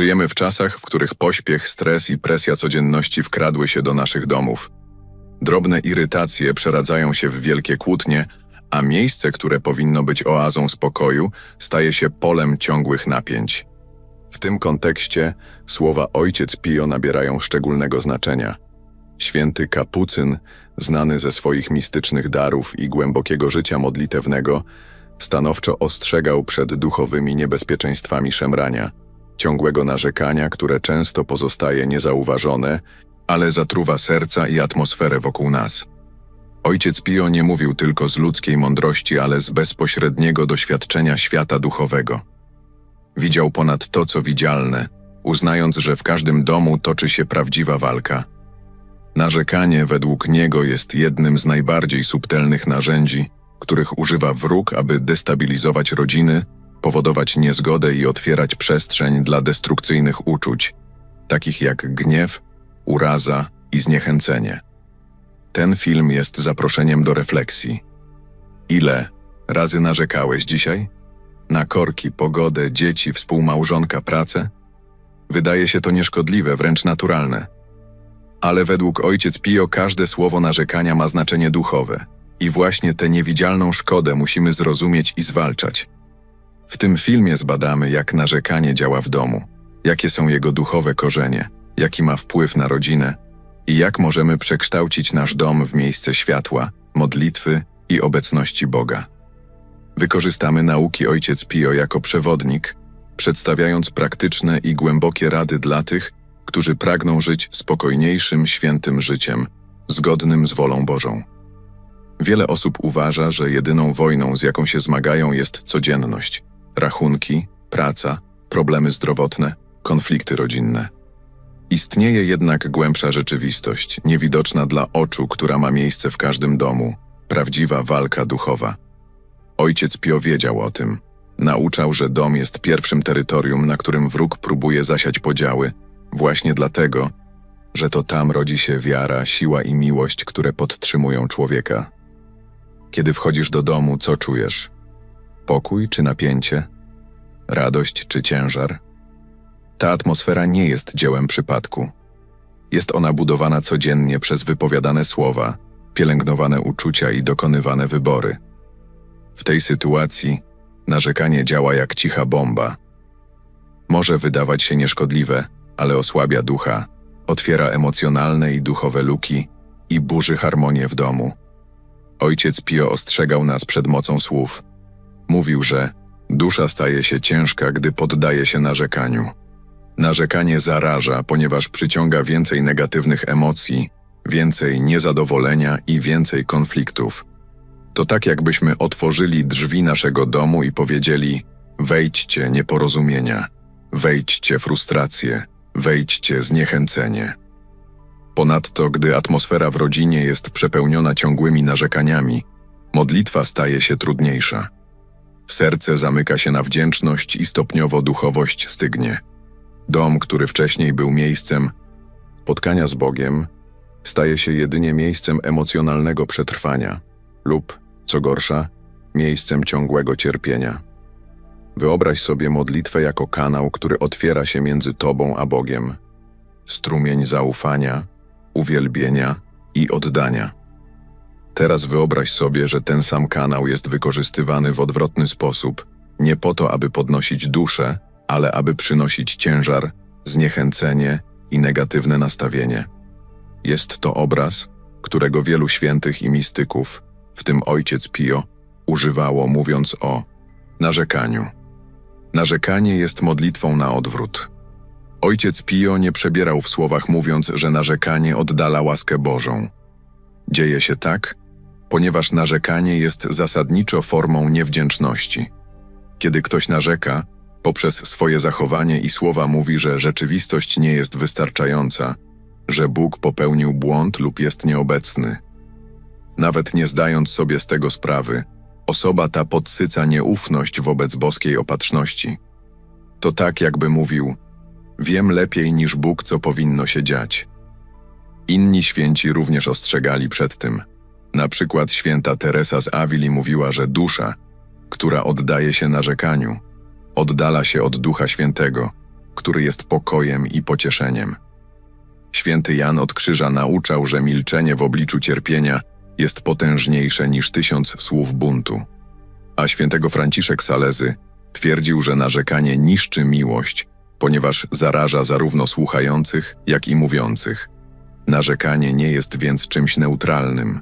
Żyjemy w czasach, w których pośpiech, stres i presja codzienności wkradły się do naszych domów. Drobne irytacje przeradzają się w wielkie kłótnie, a miejsce, które powinno być oazą spokoju, staje się polem ciągłych napięć. W tym kontekście słowa Ojciec Pio nabierają szczególnego znaczenia. Święty Kapucyn, znany ze swoich mistycznych darów i głębokiego życia modlitewnego, stanowczo ostrzegał przed duchowymi niebezpieczeństwami szemrania, ciągłego narzekania, które często pozostaje niezauważone, ale zatruwa serca i atmosferę wokół nas. Ojciec Pio nie mówił tylko z ludzkiej mądrości, ale z bezpośredniego doświadczenia świata duchowego. Widział ponad to, co widzialne, uznając, że w każdym domu toczy się prawdziwa walka. Narzekanie według niego jest jednym z najbardziej subtelnych narzędzi, których używa wróg, aby destabilizować rodziny, powodować niezgodę i otwierać przestrzeń dla destrukcyjnych uczuć, takich jak gniew, uraza i zniechęcenie. Ten film jest zaproszeniem do refleksji. Ile razy narzekałeś dzisiaj? Na korki, pogodę, dzieci, współmałżonka, pracę? Wydaje się to nieszkodliwe, wręcz naturalne. Ale według ojciec Pio każde słowo narzekania ma znaczenie duchowe. I właśnie tę niewidzialną szkodę musimy zrozumieć i zwalczać. W tym filmie zbadamy, jak narzekanie działa w domu, jakie są jego duchowe korzenie, jaki ma wpływ na rodzinę i jak możemy przekształcić nasz dom w miejsce światła, modlitwy i obecności Boga. Wykorzystamy nauki Ojciec Pio jako przewodnik, przedstawiając praktyczne i głębokie rady dla tych, którzy pragną żyć spokojniejszym, świętym życiem, zgodnym z wolą Bożą. Wiele osób uważa, że jedyną wojną, z jaką się zmagają, jest codzienność rachunki, praca, problemy zdrowotne, konflikty rodzinne. Istnieje jednak głębsza rzeczywistość, niewidoczna dla oczu, która ma miejsce w każdym domu prawdziwa walka duchowa. Ojciec Pio wiedział o tym. Nauczał, że dom jest pierwszym terytorium, na którym wróg próbuje zasiać podziały, właśnie dlatego, że to tam rodzi się wiara, siła i miłość, które podtrzymują człowieka. Kiedy wchodzisz do domu, co czujesz? Pokój czy napięcie? Radość czy ciężar? Ta atmosfera nie jest dziełem przypadku. Jest ona budowana codziennie przez wypowiadane słowa, pielęgnowane uczucia i dokonywane wybory. W tej sytuacji narzekanie działa jak cicha bomba. Może wydawać się nieszkodliwe, ale osłabia ducha, otwiera emocjonalne i duchowe luki i burzy harmonię w domu. Ojciec Pio ostrzegał nas przed mocą słów. Mówił, że dusza staje się ciężka, gdy poddaje się narzekaniu. Narzekanie zaraża, ponieważ przyciąga więcej negatywnych emocji, więcej niezadowolenia i więcej konfliktów. To tak, jakbyśmy otworzyli drzwi naszego domu i powiedzieli: Wejdźcie nieporozumienia, wejdźcie frustracje, wejdźcie zniechęcenie. Ponadto, gdy atmosfera w rodzinie jest przepełniona ciągłymi narzekaniami, modlitwa staje się trudniejsza. Serce zamyka się na wdzięczność i stopniowo duchowość stygnie. Dom, który wcześniej był miejscem spotkania z Bogiem, staje się jedynie miejscem emocjonalnego przetrwania lub, co gorsza, miejscem ciągłego cierpienia. Wyobraź sobie modlitwę jako kanał, który otwiera się między Tobą a Bogiem. Strumień zaufania, uwielbienia i oddania. Teraz wyobraź sobie, że ten sam kanał jest wykorzystywany w odwrotny sposób, nie po to, aby podnosić duszę, ale aby przynosić ciężar, zniechęcenie i negatywne nastawienie. Jest to obraz, którego wielu świętych i mistyków, w tym ojciec Pio, używało mówiąc o narzekaniu. Narzekanie jest modlitwą na odwrót. Ojciec Pio nie przebierał w słowach mówiąc, że narzekanie oddala łaskę Bożą. Dzieje się tak, ponieważ narzekanie jest zasadniczo formą niewdzięczności. Kiedy ktoś narzeka, poprzez swoje zachowanie i słowa mówi, że rzeczywistość nie jest wystarczająca, że Bóg popełnił błąd lub jest nieobecny. Nawet nie zdając sobie z tego sprawy, osoba ta podsyca nieufność wobec boskiej opatrzności. To tak, jakby mówił: Wiem lepiej niż Bóg, co powinno się dziać. Inni święci również ostrzegali przed tym. Na przykład święta Teresa z Avili mówiła, że dusza, która oddaje się narzekaniu, oddala się od Ducha Świętego, który jest pokojem i pocieszeniem. Święty Jan od Krzyża nauczał, że milczenie w obliczu cierpienia jest potężniejsze niż tysiąc słów buntu. A świętego Franciszek Salezy twierdził, że narzekanie niszczy miłość, ponieważ zaraża zarówno słuchających, jak i mówiących. Narzekanie nie jest więc czymś neutralnym.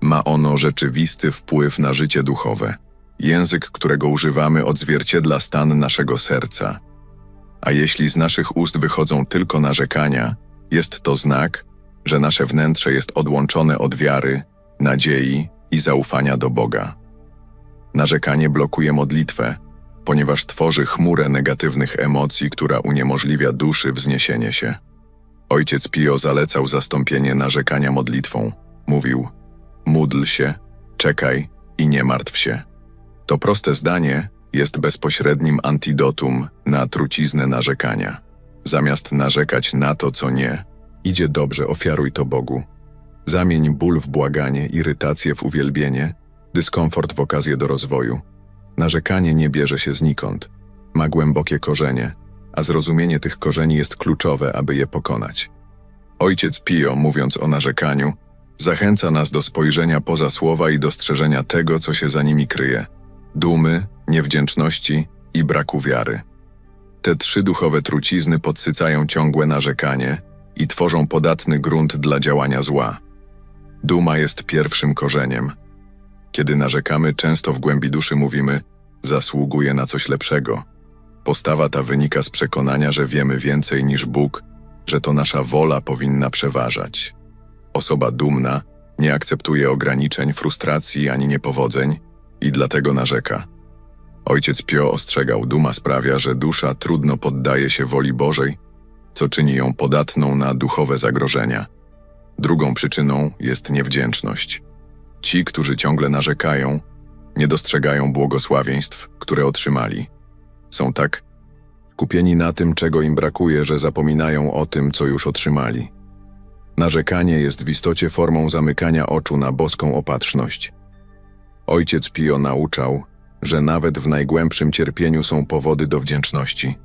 Ma ono rzeczywisty wpływ na życie duchowe. Język, którego używamy, odzwierciedla stan naszego serca. A jeśli z naszych ust wychodzą tylko narzekania, jest to znak, że nasze wnętrze jest odłączone od wiary, nadziei i zaufania do Boga. Narzekanie blokuje modlitwę, ponieważ tworzy chmurę negatywnych emocji, która uniemożliwia duszy wzniesienie się. Ojciec Pio zalecał zastąpienie narzekania modlitwą. Mówił: Módl się, czekaj i nie martw się. To proste zdanie jest bezpośrednim antidotum na truciznę narzekania. Zamiast narzekać na to, co nie, idzie dobrze, ofiaruj to Bogu. Zamień ból w błaganie, irytację w uwielbienie, dyskomfort w okazję do rozwoju. Narzekanie nie bierze się znikąd. Ma głębokie korzenie, a zrozumienie tych korzeni jest kluczowe, aby je pokonać. Ojciec Pio, mówiąc o narzekaniu, zachęca nas do spojrzenia poza słowa i dostrzeżenia tego, co się za nimi kryje dumy, niewdzięczności i braku wiary. Te trzy duchowe trucizny podsycają ciągłe narzekanie i tworzą podatny grunt dla działania zła. Duma jest pierwszym korzeniem. Kiedy narzekamy, często w głębi duszy mówimy: zasługuję na coś lepszego. Postawa ta wynika z przekonania, że wiemy więcej niż Bóg, że to nasza wola powinna przeważać. Osoba dumna nie akceptuje ograniczeń, frustracji ani niepowodzeń i dlatego narzeka. Ojciec Pio ostrzegał, duma sprawia, że dusza trudno poddaje się woli Bożej, co czyni ją podatną na duchowe zagrożenia. Drugą przyczyną jest niewdzięczność. Ci, którzy ciągle narzekają, nie dostrzegają błogosławieństw, które otrzymali. Są tak kupieni na tym, czego im brakuje, że zapominają o tym, co już otrzymali. Narzekanie jest w istocie formą zamykania oczu na boską opatrzność. Ojciec Pio nauczał, że nawet w najgłębszym cierpieniu są powody do wdzięczności.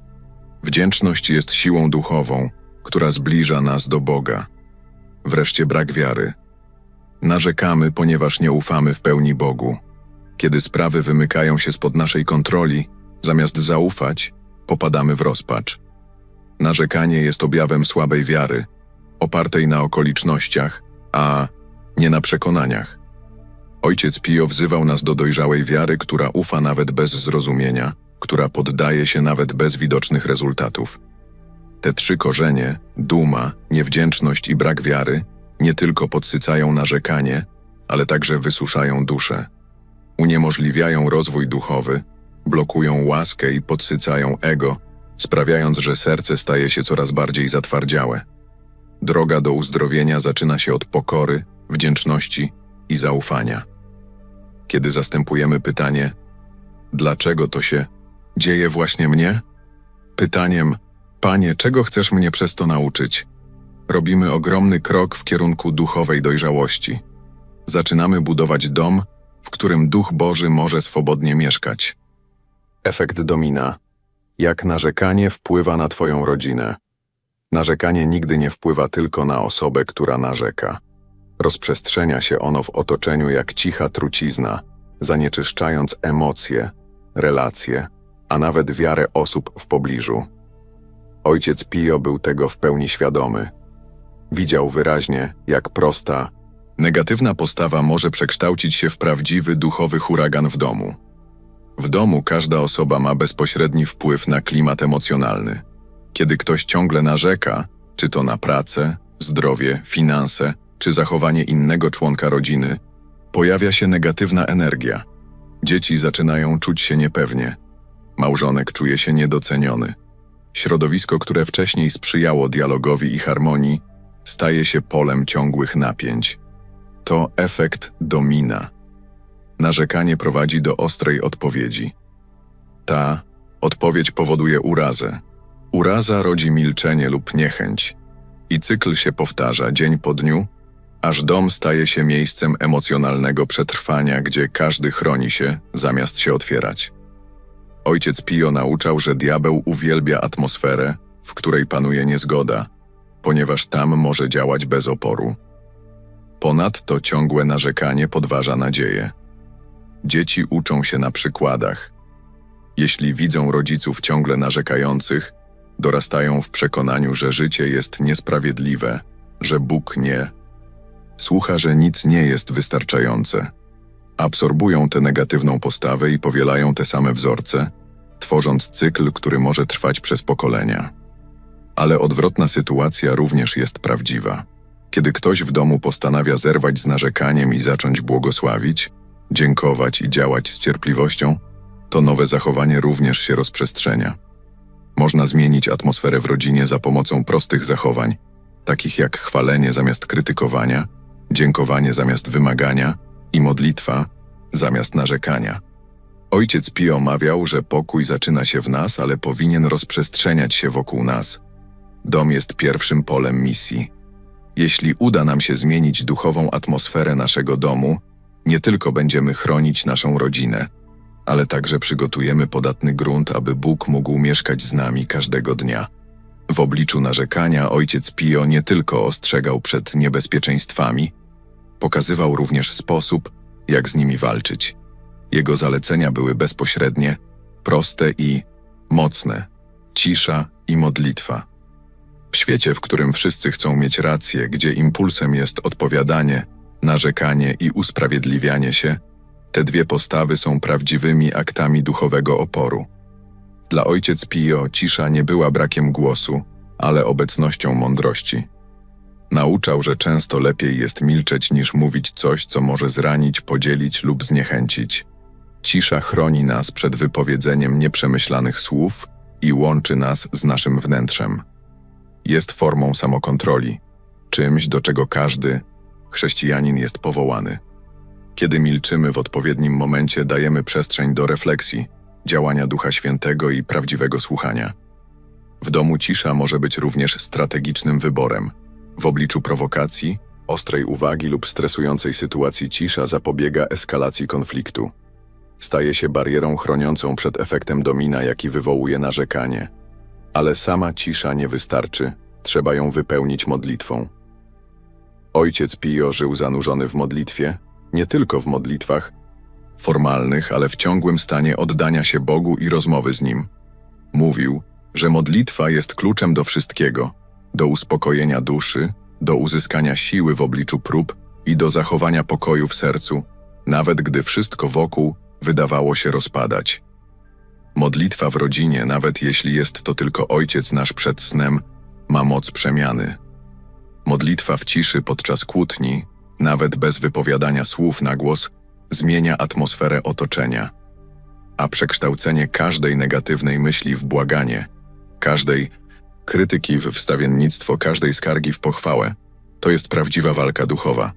Wdzięczność jest siłą duchową, która zbliża nas do Boga. Wreszcie brak wiary. Narzekamy, ponieważ nie ufamy w pełni Bogu. Kiedy sprawy wymykają się spod naszej kontroli, zamiast zaufać, popadamy w rozpacz. Narzekanie jest objawem słabej wiary, opartej na okolicznościach, a nie na przekonaniach. Ojciec Pio wzywał nas do dojrzałej wiary, która ufa nawet bez zrozumienia, która poddaje się nawet bez widocznych rezultatów. Te trzy korzenie duma, niewdzięczność i brak wiary nie tylko podsycają narzekanie, ale także wysuszają duszę. Uniemożliwiają rozwój duchowy, blokują łaskę i podsycają ego, sprawiając, że serce staje się coraz bardziej zatwardziałe. Droga do uzdrowienia zaczyna się od pokory, wdzięczności i zaufania. Kiedy zastępujemy pytanie, dlaczego to się dzieje właśnie mnie? Pytaniem, Panie, czego chcesz mnie przez to nauczyć? Robimy ogromny krok w kierunku duchowej dojrzałości. Zaczynamy budować dom, w którym Duch Boży może swobodnie mieszkać. Efekt domina. Jak narzekanie wpływa na Twoją rodzinę? Narzekanie nigdy nie wpływa tylko na osobę, która narzeka. Rozprzestrzenia się ono w otoczeniu jak cicha trucizna, zanieczyszczając emocje, relacje, a nawet wiarę osób w pobliżu. Ojciec Pio był tego w pełni świadomy. Widział wyraźnie, jak prosta, negatywna postawa może przekształcić się w prawdziwy duchowy huragan w domu. W domu każda osoba ma bezpośredni wpływ na klimat emocjonalny. Kiedy ktoś ciągle narzeka, czy to na pracę, zdrowie, finanse, czy zachowanie innego członka rodziny, pojawia się negatywna energia. Dzieci zaczynają czuć się niepewnie. Małżonek czuje się niedoceniony. Środowisko, które wcześniej sprzyjało dialogowi i harmonii, staje się polem ciągłych napięć. To efekt domina. Narzekanie prowadzi do ostrej odpowiedzi. Ta odpowiedź powoduje urazę. Uraza rodzi milczenie lub niechęć. I cykl się powtarza dzień po dniu, aż dom staje się miejscem emocjonalnego przetrwania, gdzie każdy chroni się, zamiast się otwierać. Ojciec Pio nauczał, że diabeł uwielbia atmosferę, w której panuje niezgoda, ponieważ tam może działać bez oporu. Ponadto ciągłe narzekanie podważa nadzieję. Dzieci uczą się na przykładach. Jeśli widzą rodziców ciągle narzekających, dorastają w przekonaniu, że życie jest niesprawiedliwe, że Bóg nie. Słucha, że nic nie jest wystarczające. Absorbują tę negatywną postawę i powielają te same wzorce, tworząc cykl, który może trwać przez pokolenia. Ale odwrotna sytuacja również jest prawdziwa. Kiedy ktoś w domu postanawia zerwać z narzekaniem i zacząć błogosławić, dziękować i działać z cierpliwością, to nowe zachowanie również się rozprzestrzenia. Można zmienić atmosferę w rodzinie za pomocą prostych zachowań, takich jak chwalenie zamiast krytykowania, dziękowanie zamiast wymagania i modlitwa zamiast narzekania. Ojciec Pio mawiał, że pokój zaczyna się w nas, ale powinien rozprzestrzeniać się wokół nas. Dom jest pierwszym polem misji. Jeśli uda nam się zmienić duchową atmosferę naszego domu, nie tylko będziemy chronić naszą rodzinę, ale także przygotujemy podatny grunt, aby Bóg mógł mieszkać z nami każdego dnia. W obliczu narzekania ojciec Pio nie tylko ostrzegał przed niebezpieczeństwami, pokazywał również sposób, jak z nimi walczyć. Jego zalecenia były bezpośrednie, proste i mocne cisza i modlitwa. W świecie, w którym wszyscy chcą mieć rację, gdzie impulsem jest odpowiadanie, narzekanie i usprawiedliwianie się, te dwie postawy są prawdziwymi aktami duchowego oporu. Dla ojciec Pio cisza nie była brakiem głosu, ale obecnością mądrości. Nauczał, że często lepiej jest milczeć niż mówić coś, co może zranić, podzielić lub zniechęcić. Cisza chroni nas przed wypowiedzeniem nieprzemyślanych słów i łączy nas z naszym wnętrzem. Jest formą samokontroli, czymś, do czego każdy chrześcijanin jest powołany. Kiedy milczymy w odpowiednim momencie, dajemy przestrzeń do refleksji, działania Ducha Świętego i prawdziwego słuchania. W domu cisza może być również strategicznym wyborem. W obliczu prowokacji, ostrej uwagi lub stresującej sytuacji cisza zapobiega eskalacji konfliktu. Staje się barierą chroniącą przed efektem domina, jaki wywołuje narzekanie. Ale sama cisza nie wystarczy, trzeba ją wypełnić modlitwą. Ojciec Pio żył zanurzony w modlitwie, nie tylko w modlitwach formalnych, ale w ciągłym stanie oddania się Bogu i rozmowy z Nim. Mówił, że modlitwa jest kluczem do wszystkiego, do uspokojenia duszy, do uzyskania siły w obliczu prób i do zachowania pokoju w sercu, nawet gdy wszystko wokół wydawało się rozpadać. Modlitwa w rodzinie, nawet jeśli jest to tylko ojciec nasz przed snem, ma moc przemiany. Modlitwa w ciszy podczas kłótni, nawet bez wypowiadania słów na głos, zmienia atmosferę otoczenia. A przekształcenie każdej negatywnej myśli w błaganie, każdej krytyki w wstawiennictwo, każdej skargi w pochwałę, to jest prawdziwa walka duchowa.